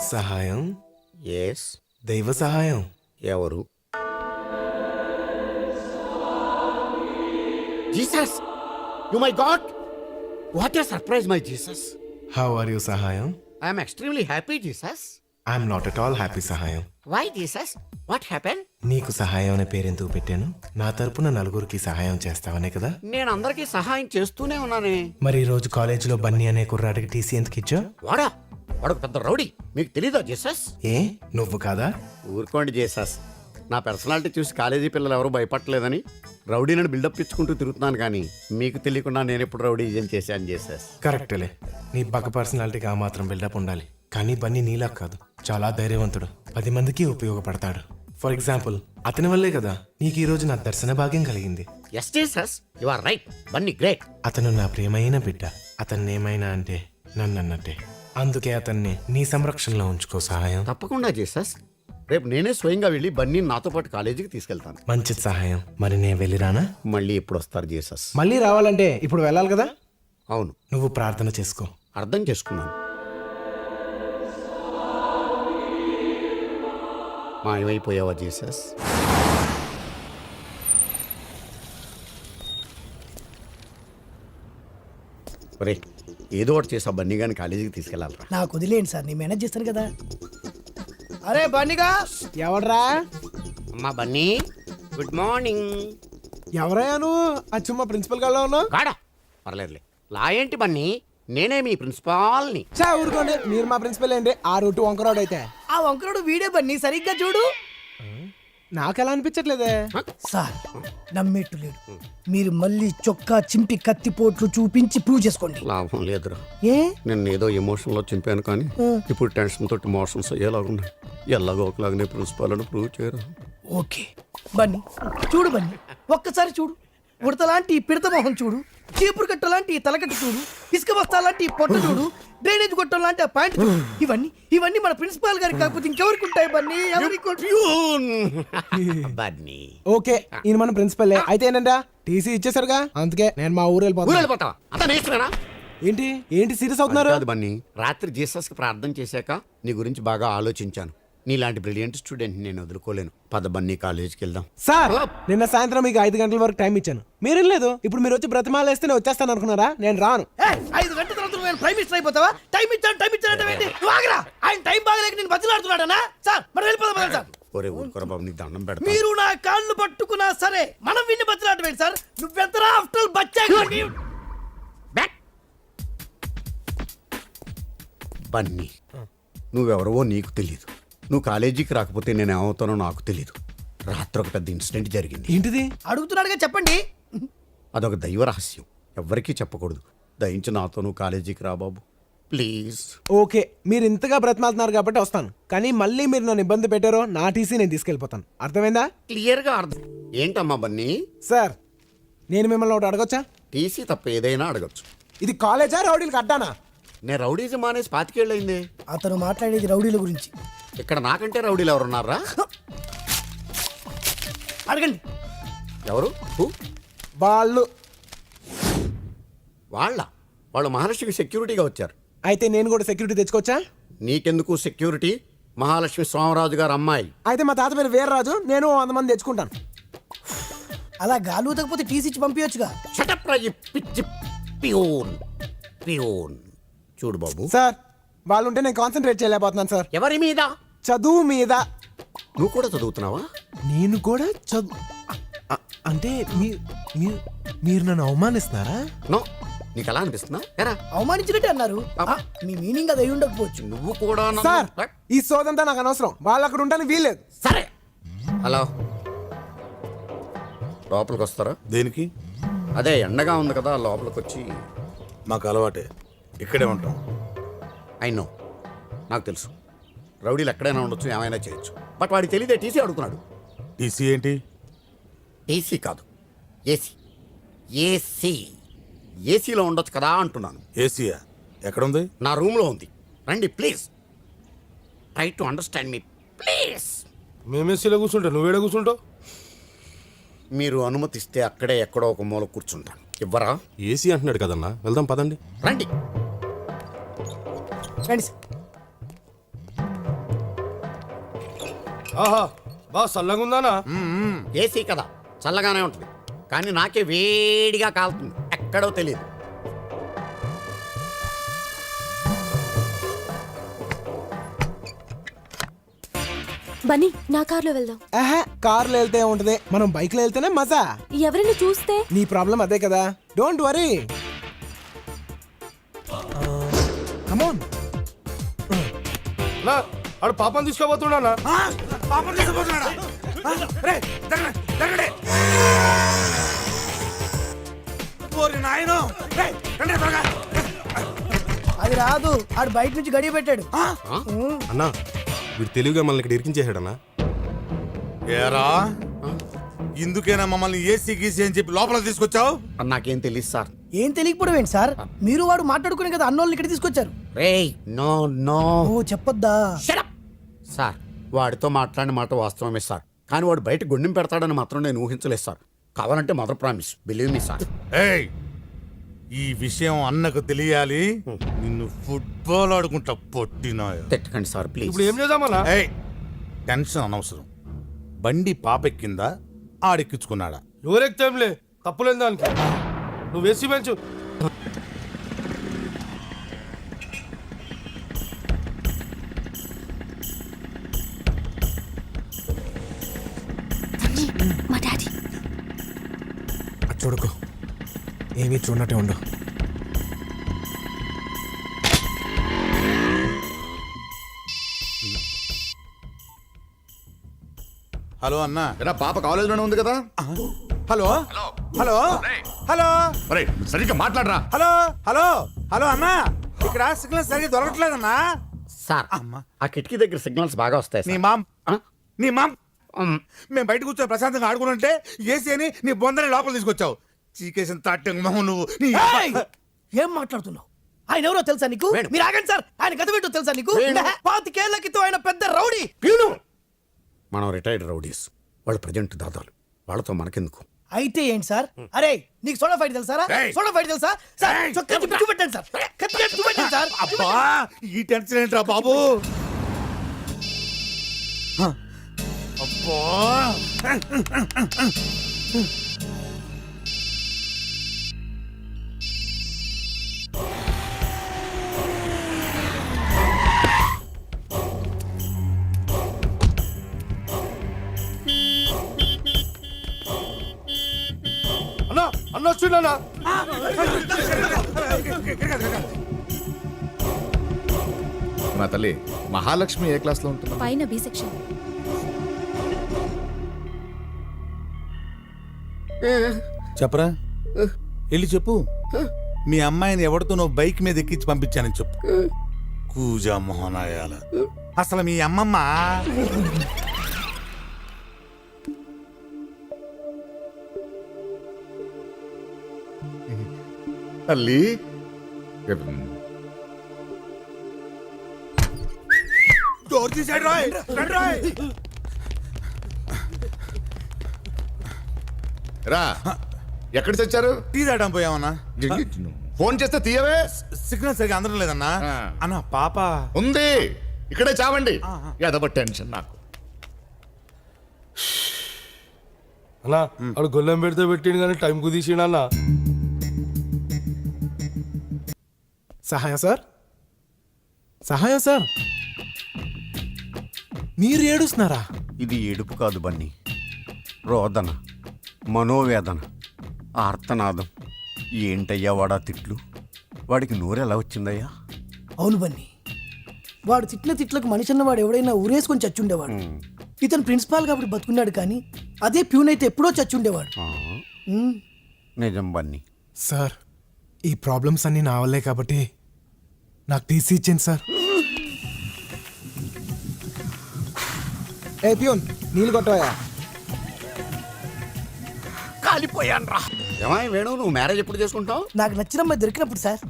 సహాయం? ఎస్ దైవ సహాయం. ఎవరు? Jesus you my god what a surprise my Jesus how are you సహాయం? I'm extremely happy Jesus I'm not at all happy సహాయం. Why Jesus what happen నీకు సహాయం అనే పేరెందుకు పెట్టాను? నా తరపున నలుగురికి సహాయం చేస్తావనే కదా? నేను అందరికీ సహాయం చేస్తూనే ఉన్నానే. మరి ఈ రోజు కాలేజీలో బన్నీ అనే కుర్రాడికి టీసీ ఎందుకు ఇచ్చా వాడా? వాడు పెద్ద రౌడీ. మీకు తెలీదా జీసస్? ఏ నువ్వు కాదా? ఊరుకోండి జీసస్. నా పర్సనాలిటీ చూసి కాలేజీ పిల్లలు ఎవరు భయపడలేదని రౌడీలను బిల్డప్ ఇచ్చుకుంటూ తిరుగుతున్నాను కానీ మీకు తెలియకుండా నేను ఎప్పుడు రౌడీ చేశాను జీసస్. కరెక్టేలే. నీ పక్క పర్సనాలిటీకి ఆ మాత్రం బిల్డప్ ఉండాలి. కానీ బన్నీ నీలా కాదు. చాలా ధైర్యవంతుడు. పది మందికి ఉపయోగపడతాడు. ఫర్ ఎగ్జాంపుల్ అతని వల్లే కదా నీకు ఈ రోజు నా దర్శన భాగ్యం కలిగింది. Yes Jesus you are right Bunny great అతను నా ప్రియమైన బిడ్డ. అతన్ని ఏమైనా అంటే నన్ను అన్నట్టే అందుకే అతన్ని నీ సంరక్షణలో ఉంచుకో సహాయం. తప్పకుండా జీసస్. రేపు నేనే స్వయంగా వెళ్ళి బన్నీ నాతో పాటు కాలేజీకి తీసుకెళ్తాను. మంచి సహాయం. మరి నేను వెళ్ళిరానా మళ్ళీ ఎప్పుడు వస్తారు జీసస్? మళ్ళీ రావాలంటే ఇప్పుడు వెళ్ళాలి కదా? అవును. నువ్వు ప్రార్థన చేసుకో. అర్థం చేసుకున్నాను. మాయమైపోయావా జీసస్? ఒరే ఏదో ఒకటి చేసా బన్నీ గాని కాలేజీకి తీసుకెళ్ళాలరా. నాకు వదిలేండి సార్ నేను మేనేజ్ చేస్తాను కదా. అరే బండిగా ఎవడ్రా? అమ్మా బన్నీ గుడ్ మార్నింగ్. ఎవరయ్యా నువ్వు? అచ్చుమ్మ ప్రిన్సిపల్ గాలో ఉన్నావు? గాడా పర్లేదులే. లా ఏంటి బన్నీ? నేనే మీ ప్రిన్సిపాల్ని. చా ఊరుకోండి. మీరు మా ప్రిన్సిపల్ ఏంటి? ఆ రూటు వంకరోడ్ అయితే. ఆ వంకరుడు వీడే బన్ని. సరిగ్గా చూడు. నాకెలా అనిపించట్లేదే? సార్ నమ్మేట్టు లేడు మీరు మళ్ళీ చొక్కా చింపి కత్తిపోట్లు చూపించి ప్రూవ్ చేసుకోండి. లాభం లేదురా. ఏ? నేను ఏదో ఎమోషన్లో చింపాను కానీ ఇప్పుడు టెన్షన్ తోటి మోషన్స్ అయ్యేలాగున్నాయి ఎలాగో ఒకలాగానే ప్రిన్సిపాల్ అని ప్రూవ్ చేయరు? ఓకే. బన్నీ చూడు బన్నీ ఒక్కసారి చూడు. ఉడతలాంటి ఈ పిడత మొహం చూడు. చీపురు కట్ట లాంటి ఈ తలకట్ట చూడు. ఇసుక బస్తా లాంటి ఈ పొట్ట చూడు. డ్రైనేజ్ గొట్టం లాంటి ఆ పాయింట్ ఇవన్నీ ఇవన్నీ మన ప్రిన్సిపాల్ గారికి కాకపోతే ఇంకెవరికి ఉంటాయి బన్నీ? ఎవరికి? బన్నీ. ఓకే ఈయన మన ప్రిన్సిపల్. అయితే ఏంటంట? టీసీ ఇచ్చేసారుగా అందుకే నేను మా ఊరు ఊరు వెళ్ళిపోతాను వెళ్ళిపోతావా? అంతా నేర్చుకున్నా ఏంటి? ఏంటి సీరియస్ అవుతున్నారు? కాదు బన్నీ రాత్రి జీసస్కి ప్రార్థన చేశాక నీ గురించి బాగా ఆలోచించాను. నీలాంటి బ్రిలియంట్ స్టూడెంట్ నేను వదులుకోలేను. పద బన్నీ కాలేజీకి వెళ్దాం. సార్ నిన్న సాయంత్రం మీకు ఐదు గంటల వరకు టైం ఇచ్చాను. మీరేం లేదు ఇప్పుడు మీరు వచ్చి బ్రతిమాలేస్తే నేను వచ్చేస్తాను అనుకున్నారా నేను రాను. ఐదు గంటల నేను ప్రైమ్ మినిస్టర్ అయిపోతావా? టైం ఇచ్చాను టైం ఇచ్చాను అంటే ఏంటి? నువ్వు ఆగరా. ఆయన టైం బాగలేక నేను బతిలాడుతున్నాడనా? సార్ మనం వెళ్ళిపోదాం సార్. ఒరే ఊరుకోర బాబు నీకు దండం పెడతా. మీరు నా కాళ్ళు పట్టుకున్నా సరే మనం విన్ని బతిలాడమేంటి సార్? నువ్వెంతరా ఆఫ్టర్ బచ్చా బ్యాక్ బన్నీ నువ్వెవరవో నీకు తెలియదు నువ్వు కాలేజీకి రాకపోతే నేను ఏమవుతానో నాకు తెలియదు రాత్రి ఒక పెద్ద ఇన్సిడెంట్ జరిగింది. ఏంటిది? అడుగుతున్నాడుగా చెప్పండి. అదొక దైవ రహస్యం. ఎవ్వరికీ చెప్పకూడదు. దయించి నాతో నువ్వు కాలేజీకి రా బాబు. ప్లీజ్. ఓకే మీరు ఇంతగా బ్రతిమాలుతున్నారు కాబట్టి వస్తాను. కానీ మళ్ళీ మీరు నన్ను ఇబ్బంది పెట్టారో నా టీసీ నేను తీసుకెళ్ళిపోతాను. అర్థమైందా? క్లియర్గా అర్థం. ఏంటమ్మా బన్నీ? సార్ నేను మిమ్మల్ని ఒకటి అడగొచ్చా? టీసీ తప్ప ఏదైనా అడగచ్చు. ఇది కాలేజా రౌడీలకు అడ్డానా? నేను రౌడీజం మానేసి పాతికేళ్ళయింది. అతను మాట్లాడేది రౌడీల గురించి. ఇక్కడ నాకంటే రౌడీలు ఎవరున్నారా? అడగండి. ఎవరు? వాళ్ళు వాళ్ళ వాళ్ళు మహాలక్ష్మికి సెక్యూరిటీగా వచ్చారు. అయితే నేను కూడా సెక్యూరిటీ తెచ్చుకోవచ్చా? నీకెందుకు సెక్యూరిటీ మహాలక్ష్మి స్వామిరాజు గారు అమ్మాయి. అయితే మా తాత పేరు వీర్రాజు నేను వంద మంది తెచ్చుకుంటాను. అలా గాలి ఊతకపోతే టీసీ ఇచ్చి పంపించచ్చుగా షటప్ రా ఈ పిచ్చి పియోన్ పియోన్. చూడు బాబు. సార్ వాళ్ళు ఉంటే నేను కాన్సన్ట్రేట్ చేయలేకపోతున్నాను సార్. ఎవరి మీద? చదువు మీద. నువ్వు కూడా చదువుతున్నావా? నేను కూడా చదువు. అంటే మీరు నన్ను అవమానిస్తున్నారా? నో. నీకు ఎలా అనిపిస్తుందా? ఎరా. అవమానించినట్టే అన్నారు. ఆ, మీ మీనింగ్ అది అయి ఉండకపోవచ్చు. నువ్వు కూడా నన్ను- సార్ ఈ సోదంతా నాకు అనవసరం. వాళ్ళు అక్కడ ఉంటాను వీల్లేదు. సరే. హలో. లోపలికి వస్తారా? దేనికి? అదే ఎండగా ఉంది కదా లోపలికి వచ్చి మాకు అలవాటే. ఇక్కడే ఉంటాం. I know. నాకు తెలుసు. రౌడీలు ఎక్కడైనా ఉండొచ్చు ఏమైనా చేయొచ్చు. బట్ వాడికి తెలియదే టీసీ అడుగుతున్నాడు. టీసీ ఏంటి? ఏసీ కాదు. ఏసీ. ఏసీ. ఏసీలో ఉండొచ్చు కదా అంటున్నాను. ఏసీయా? ఎక్కడుంది? నా రూమ్లో ఉంది. రండి please. Try to understand me please. మేమేసీలో కూర్చుంటా. నువ్వేడ కూర్చుంటావు? మీరు అనుమతిస్తే అక్కడే ఎక్కడో ఒక మూల కూర్చుంటాను. ఇవ్వరా? ఏసీ అంటున్నాడు కదన్నా. వెళ్దాం పదండి. రండి. రండి సార్. ఆహా బా చల్లగా ఉందానా ఏసీ కదా చల్లగానే ఉంటుంది. కానీ నాకే వేడిగా కాలుతుంది. ఎక్కడో తెలియదు బన్నీ నా కార్లో వెళ్దాం. ఆహా కార్లో వెళ్తే ఉంటది మనం బైక్లో వెళ్తేనే మజా. ఎవరైనా చూస్తే? నీ ప్రాబ్లం అదే కదా. డోంట్ వరీ కమోన్ నా ఆడు పాపం తీసుకోబోతున్నానా అది రాదు. ఆడు బయట నుంచి గడియ పెట్టాడు. అన్నా వీడు తెలివిగా మనల్ని ఇక్కడ ఇరికించేసాడన్నా ఏరా? ఇందుకేనా మమ్మల్ని ఏసీ గీసీ అని చెప్పి లోపల తీసుకొచ్చావు? నాకేం తెలియదు సార్. ఏం తెలియకపోవడం ఏంటి సార్? మీరు వాడు మాట్లాడుకునే కదా అన్నోళ్ళని ఇక్కడ తీసుకొచ్చారు. రేయ్ నో నో. ఓ చెప్పొద్దా? సార్ వాడితో మాట్లాడిన మాట వాస్తవమే సార్. కానీ వాడు బయట గుండెం పెడతాడని మాత్రం నేను ఊహించలేదు సార్. కావాలంటే mother promise believe me sir. ఏయ్ ఈ విషయం అన్నకు తెలియాలి. నిన్ను ఫుట్బాల్ ఆడుకుంటా పొట్టినాయ తిట్టకండి సార్ ప్లీజ్. ఇప్పుడు ఏం చేద్దామన్నా ఏయ్ టెన్షన్ అనవసరం. బండి పాపెక్కిందా ఆడెక్కించుకున్నాడా? ఎవరెక్తేంలే తప్పులేని దానికి. నువ్వు వేసి పెంచు చూడుకో. ఏమీ చూడనట్టే ఉండు. హలో అన్నా. ఎరా పాప కాలేజీలోనే ఉంది కదా? హలో? హలో. హలో? అరే సరిగ్గా మాట్లాడరా. హలో? హలో? హలో అన్నా ఇక్కడ సిగ్నల్ సరిగ్గా దొరకట్లేదన్నా. సార్ ఆ కిటికీ దగ్గర సిగ్నల్స్ బాగా వస్తాయి నీ. మామ్? నీ మామ్ మేము బయట కూర్చొని ప్రశాంతంగా ఆడుకుంటుంటే ఏసీ అని నీ బొందని లోపల తీసుకొచ్చావు. చీకేసిన తాటంగా మొహం నువ్వు. నీ ఏయ్! ఏం మాట్లాడుతున్నావు? ఆయన ఎవరో తెలుసా నీకు. మీరు ఆగండి సార్. ఆయన గత ఏంటో తెలుసా నీకు. పాతికేళ్ళ క్రితం ఆయన పెద్ద రౌడీ. మనం రిటైర్డ్ రౌడీస్. వాళ్ళు ప్రజెంట్ దాదాలు. వాళ్ళతో మనకెందుకు? అయితే ఏంటి సార్? అరే నీకు సోడా ఫైట్ తెలుసారా? ఏయ్! సోడా ఫైట్ తెలుసా? సార్! చొక్కా చూపెట్టండి సార్. కత్తి కత్తి చూపెట్టండి సార్. అబ్బా ఈ టెన్షన్ ఏంట్రా బాబు? అబ్బా అన్నా అన్న వచ్చిండన్నా నా తల్లి మహాలక్ష్మి ఏ క్లాస్లో ఉంటున్నా పైన బి సెక్షన్. చెప్పరా? వెళ్ళి చెప్పు. మీ అమ్మాయిని ఎవరితో నువ్వు బైక్ మీద ఎక్కించి పంపించానని చెప్పు. కూజా మోహనాయాల. అసలు మీ అమ్మమ్మ? తల్లి. డోర్ తీసాడు రాయ్. రాయ్. రా. ఎక్కడ తెచ్చారు టీ తాగడం పోయామన్నా. ఫోన్ చేస్తే తీయవే? సిగ్నల్ సరిగా అందడం లేదన్నా. అన్న పాప. ఉంది. ఇక్కడే చావండి. ఎదబ టెన్షన్ నాకు. అన్నా ఆడు గొల్లెం పెడితే పెట్టిండు కానీ టైం కుదిసిండు అన్నా. సహాయం సార్? సహాయం సార్? మీరు ఏడుస్తున్నారా? ఇది ఏడుపు కాదు బన్నీ. రోదన. మనోవేదన ఆర్తనాదం ఏంటయ్యా వాడా తిట్లు? వాడికి నోరు ఎలా వచ్చిందయ్యా? అవును బన్ని. వాడు తిట్టిన తిట్లకు మనిషి అన్నవాడు ఎవడైనా ఊరేసుకొని చచ్చుండేవాడు. ఇతను ప్రిన్సిపాల్ కాబట్టి బతుకున్నాడు కానీ అదే ప్యూన్ అయితే ఎప్పుడో చచ్చుండేవాడు. ఉమ్. నిజం బన్నీ. సార్ ఈ ప్రాబ్లమ్స్ అన్నీ నా వల్లే కాబట్టి నాకు టీసీ ఇచ్చింది సార్. ఏ ప్యూన్ నీళ్ళు కొట్టవా కాలిపోయాను రా ఏమాయి వేణు నువ్వు మ్యారేజ్ ఎప్పుడు చేసుకుంటావు? నాకు నచ్చిన అమ్మాయి దొరికినప్పుడు సార్.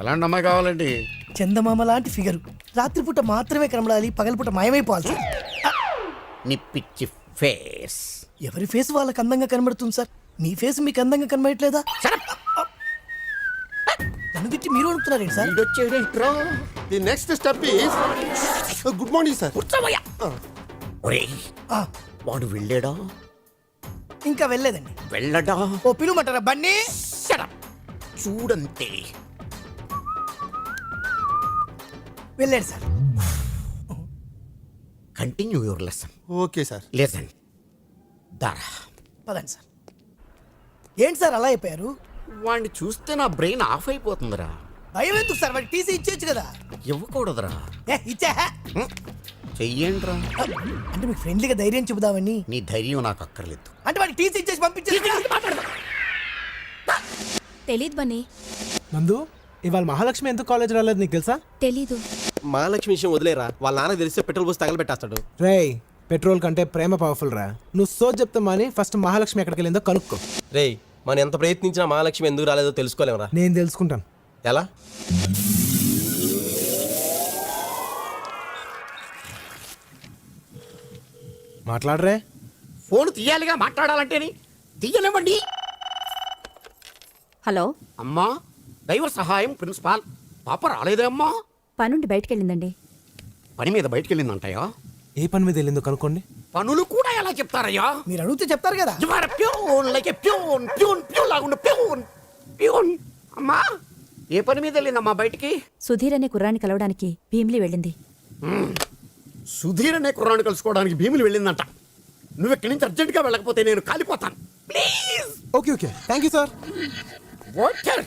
ఎలాంటి అమ్మాయి కావాలండి? చందమామ లాంటి ఫిగర్. రాత్రిపూట మాత్రమే కనబడాలి పగలపూట మాయమైపోవాలి సార్. నీ పిచ్చి ఫేస్ ఎవరి ఫేస్ వాళ్ళకి అందంగా కనబడుతుంది సార్? మీ ఫేస్ మీకు అందంగా కనబడట్లేదా? నన్ను తిట్టి మీరు అడుగుతున్నారేంటి sir? వీడొచ్చేడేంట్రా? The next step is good morning sir ఒరేయ్ ఆ, వాడు వెళ్ళాడా? ఇంకా వెళ్ళలేదండి వెళ్ళడా? ఓ పిలువమంటారా బన్నీ? Shut up. చూడంతే. వెళ్ళాడు sir. Continue your lesson okay sir. Lesson దారా. పదండి సార్. ఏంటి సార్ అలా అయిపోయారు? వాడిని చూస్తే నా బ్రెయిన్ ఆఫ్ అయిపోతుందిరా. భయం ఎందుకు సార్? వాడికి టీసీ ఇచ్చేయచ్చు కదా. ఇవ్వకూడదురా. ఏ ఇచ్చా చెయ్యండిరా. అంటే మీకు ఫ్రెండ్లీగా ధైర్యం చెబుదామని. నీ ధైర్యం నాకు అక్కర్లేదు. అంటే వాడికి టీసీ ఇచ్చేసి పంపించేసి తెలీదు బన్నీ. నందు ఇవాళ మహాలక్ష్మి ఎందుకు కాలేజ్ రాలేదు నీకు తెలుసా? తెలీదు. మహాలక్ష్మి విషయం వదిలేరా? వాళ్ళ నాన్న తెలిస్తే పెట్రోల్ పోసి తగలబెట్టేస్తాడు. రేయ్ పెట్రోల్ కంటే ప్రేమ పవర్ఫుల్ రా. నువ్వు సో చెప్తా మాని ఫస్ట్ మహాలక్ష్మి ఎక్కడికి వెళ్ళిందో కనుక్కో. రేయ్ మనం ఎంత ప్రయత్నించినా మహాలక్ష్మి ఎందుకు రాలేదో తెలుసుకోలేమరా. నేను తెలుసుకుంటాను. ఎలా? మాట్లాడరే. ఫోన్ తీయాలిగా మాట్లాడాలంటేని. తీయనివ్వండి. హలో. అమ్మా దైవ సహాయం ప్రిన్సిపాల్. పాప రాలేదే అమ్మా? పనుండి బయటికి వెళ్ళిందండి పని మీద బయటికి వెళ్ళిందంటయ్యా ఏ పని మీద వెళ్ళిందో కనుక్కోండి. పనులు కూడా ఎలా చెప్తారయ్యా? మీరు అడిగితే చెప్తారు కదా. లాగుండు peon, peon. అమ్మా ఏ పని మీద వెళ్ళిందమ్మా బయటికి? సుధీర్ అనే కుర్రాన్ని కలవడానికి భీమిలి వెళ్ళింది. సుధీర్ అనే కుర్రాన్ని కలుసుకోవడానికి భీములు వెళ్ళిందంట. నువ్వు ఇక్కడి నుంచి అర్జెంట్గా వెళ్ళకపోతే నేను కాలిపోతాను. Please! Okay okay. Thank you sir water